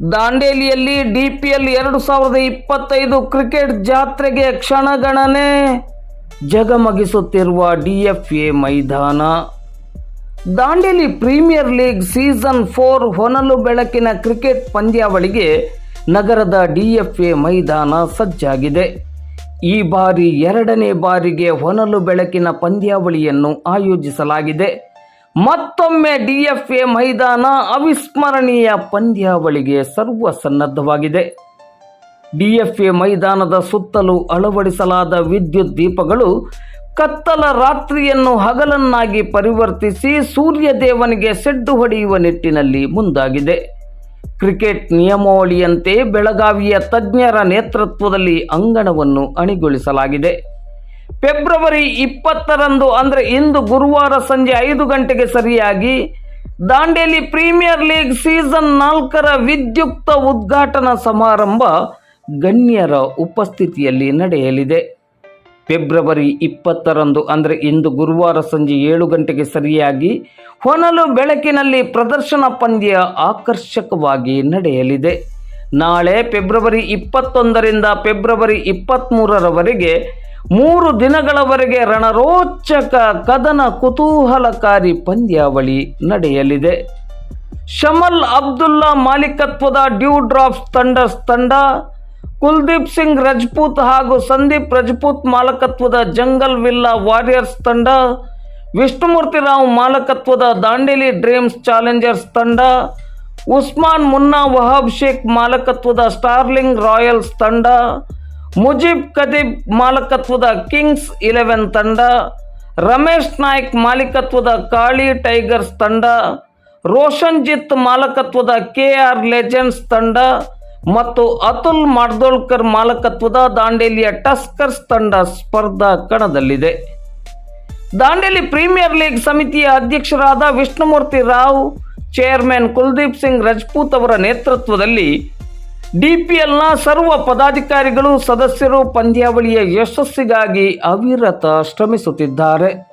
ದಾಂಡೇಲಿಯಲ್ಲಿ DPL ಎರಡು ಸಾವಿರದ ಇಪ್ಪತ್ತೈದು ಕ್ರಿಕೆಟ್ ಜಾತ್ರೆಗೆ ಕ್ಷಣಗಣನೆ ಜಗಮಗಿಸುತ್ತಿರುವ ಡಿಎಫ್ಎ ಮೈದಾನ. Dandeli premier league season four ಹೊನಲು ಬೆಳಕಿನ ಕ್ರಿಕೆಟ್ ಪಂದ್ಯಾವಳಿಗೆ ನಗರದ ಡಿಎಫ್ಎ ಮೈದಾನ ಸಜ್ಜಾಗಿದೆ. ಈ ಬಾರಿ ಎರಡನೇ ಬಾರಿಗೆ ಹೊನಲು ಬೆಳಕಿನ ಪಂದ್ಯಾವಳಿಯನ್ನು ಆಯೋಜಿಸಲಾಗಿದೆ. ಮತ್ತೊಮ್ಮೆ ಡಿಎಫ್ಎ ಮೈದಾನ ಅವಿಸ್ಮರಣೀಯ ಪಂದ್ಯಾವಳಿಗೆ ಸರ್ವಸನ್ನದ್ಧವಾಗಿದೆ. ಡಿಎಫ್ಎ ಮೈದಾನದ ಸುತ್ತಲೂ ಅಳವಡಿಸಲಾದ ವಿದ್ಯುತ್ ದೀಪಗಳು ಕತ್ತಲ ರಾತ್ರಿಯನ್ನು ಹಗಲನ್ನಾಗಿ ಪರಿವರ್ತಿಸಿ ಸೂರ್ಯ ದೇವನಿಗೆ ಸೆಡ್ಡು ಹೊಡೆಯುವ ನಿಟ್ಟಿನಲ್ಲಿ ಮುಂದಾಗಿದೆ. ಕ್ರಿಕೆಟ್ ನಿಯಮಾವಳಿಯಂತೆ ಬೆಳಗಾವಿಯ ತಜ್ಞರ ನೇತೃತ್ವದಲ್ಲಿ ಅಂಗಣವನ್ನು ಅಣಿಗೊಳಿಸಲಾಗಿದೆ. ಫೆಬ್ರವರಿ ಇಪ್ಪತ್ತರಂದು, ಅಂದರೆ ಇಂದು ಗುರುವಾರ ಸಂಜೆ ಐದು ಗಂಟೆಗೆ ಸರಿಯಾಗಿ ದಾಂಡೇಲಿ ಪ್ರೀಮಿಯರ್ ಲೀಗ್ ಸೀಸನ್ ನಾಲ್ಕರ ವಿದ್ಯುಕ್ತ ಉದ್ಘಾಟನಾ ಸಮಾರಂಭ ಗಣ್ಯರ ಉಪಸ್ಥಿತಿಯಲ್ಲಿ ನಡೆಯಲಿದೆ. ಫೆಬ್ರವರಿ ಇಪ್ಪತ್ತರಂದು, ಅಂದರೆ ಇಂದು ಗುರುವಾರ ಸಂಜೆ ಏಳು ಗಂಟೆಗೆ ಸರಿಯಾಗಿ ಹೊನಲು ಬೆಳಕಿನಲ್ಲಿ ಪ್ರದರ್ಶನ ಪಂದ್ಯ ಆಕರ್ಷಕವಾಗಿ ನಡೆಯಲಿದೆ. ನಾಳೆ ಫೆಬ್ರವರಿ ಇಪ್ಪತ್ತೊಂದರಿಂದ ಫೆಬ್ರವರಿ ಇಪ್ಪತ್ತ್ಮೂರರವರೆಗೆ ಮೂರು ದಿನಗಳವರೆಗೆ ರಣರೋಚಕ ಕದನ ಕುತೂಹಲಕಾರಿ ಪಂದ್ಯಾವಳಿ ನಡೆಯಲಿದೆ. ಶಮಲ್ ಅಬ್ದುಲ್ಲಾ ಮಾಲೀಕತ್ವದ ಡ್ಯೂ ಡ್ರಾಪ್ಸ್ ತಂಡರ್ಸ್ ತಂಡ, ಕುಲ್ದೀಪ್ ಸಿಂಗ್ ರಜಪೂತ್ ಹಾಗೂ ಸಂದೀಪ್ ರಜಪೂತ್ ಮಾಲಕತ್ವದ ಜಂಗಲ್ ವಿಲ್ಲಾ ವಾರಿಯರ್ಸ್ ತಂಡ, ವಿಷ್ಣುಮೂರ್ತಿ ರಾವ್ ಮಾಲಕತ್ವದ ದಾಂಡೇಲಿ ಡ್ರೀಮ್ಸ್ ಚಾಲೆಂಜರ್ಸ್ ತಂಡ, ಉಸ್ಮಾನ್ ಮುನ್ನಾ ವಹಾಬ್ ಶೇಖ್ ಮಾಲಕತ್ವದ ಸ್ಟಾರ್ಲಿಂಗ್ ರಾಯಲ್ಸ್ ತಂಡ ಮುಜೀಬ್ ಕದೀಬ್ ಮಾಲಕತ್ವದ ಕಿಂಗ್ಸ್ ಇಲೆವೆನ್ ತಂಡ, ರಮೇಶ್ ನಾಯ್ಕ್ ಮಾಲೀಕತ್ವದ ಕಾಳಿ ಟೈಗರ್ಸ್ ತಂಡ, ರೋಷನ್ಜಿತ್ ಮಾಲಕತ್ವದ ಕೆ ಆರ್ ಲೆಜೆಂಡ್ಸ್ ತಂಡ ಮತ್ತು ಅತುಲ್ ಮಾರ್ದೋಳ್ಕರ್ ಮಾಲಕತ್ವದ ದಾಂಡೇಲಿಯ ಟಸ್ಕರ್ಸ್ ತಂಡ ಸ್ಪರ್ಧಾ ಕಣದಲ್ಲಿದೆ. ದಾಂಡೇಲಿ ಪ್ರೀಮಿಯರ್ ಲೀಗ್ ಸಮಿತಿಯ ಅಧ್ಯಕ್ಷರಾದ ವಿಷ್ಣುಮೂರ್ತಿ ರಾವ್, ಚೇರ್ಮನ್ ಕುಲ್ದೀಪ್ ಸಿಂಗ್ ರಜಪೂತ್ ಅವರ ನೇತೃತ್ವದಲ್ಲಿ ಡಿಪಿಎಲ್ನ ಸರ್ವ ಪದಾಧಿಕಾರಿಗಳು ಸದಸ್ಯರು ಪಂದ್ಯಾವಳಿಯ ಯಶಸ್ಸಿಗಾಗಿ ಅವಿರತ ಶ್ರಮಿಸುತ್ತಿದ್ದಾರೆ.